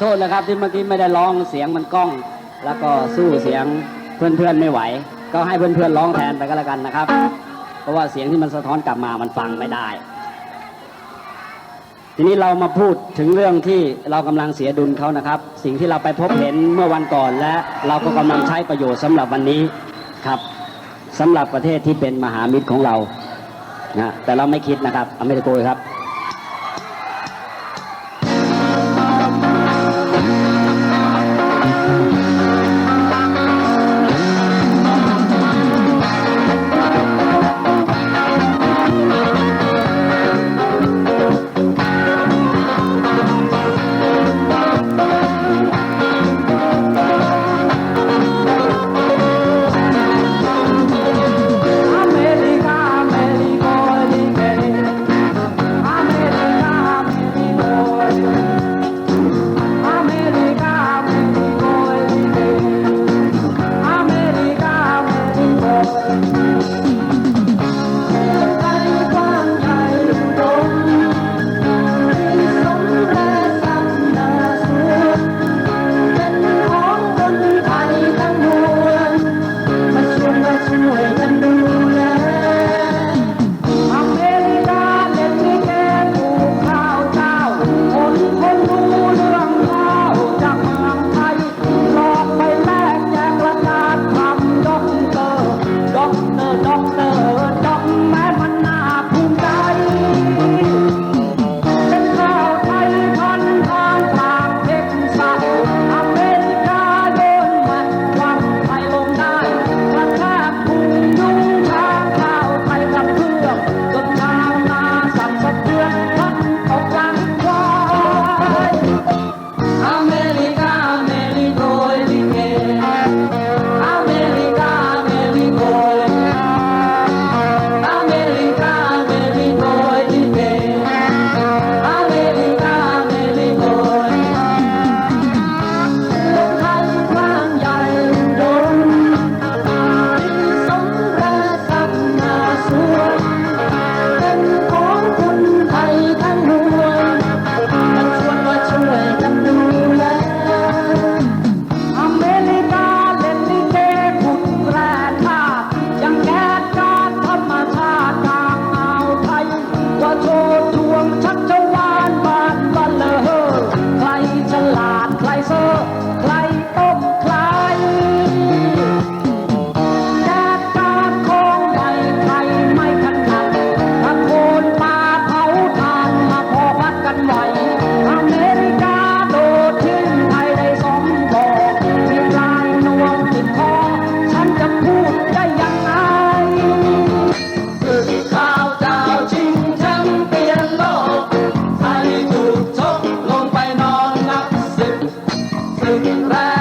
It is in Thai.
โทษนะครับที่เมื่อกี้ไม่ได้ร้องเสียงมันกล้อง แล้วก็สู้เสียงเพื่อนๆไม่ไหว ก็ให้เพื่อนๆร้องแทนไปก็แล้วกันนะครับ เพราะว่าเสียงที่มันสะท้อนกลับมามันฟังไม่ได้ ทีนี้เรามาพูดถึงเรื่องที่เรากำลังเสียดุลเขานะครับ สิ่งที่เราไปพบเห็นเมื่อวันก่อนและเราก็กำลังใช้ประโยชน์สำหรับวันนี้ครับสำหรับประเทศที่เป็นมหามิตรของเรานะแต่เราไม่คิดนะครับอเมริกาครับ Bye.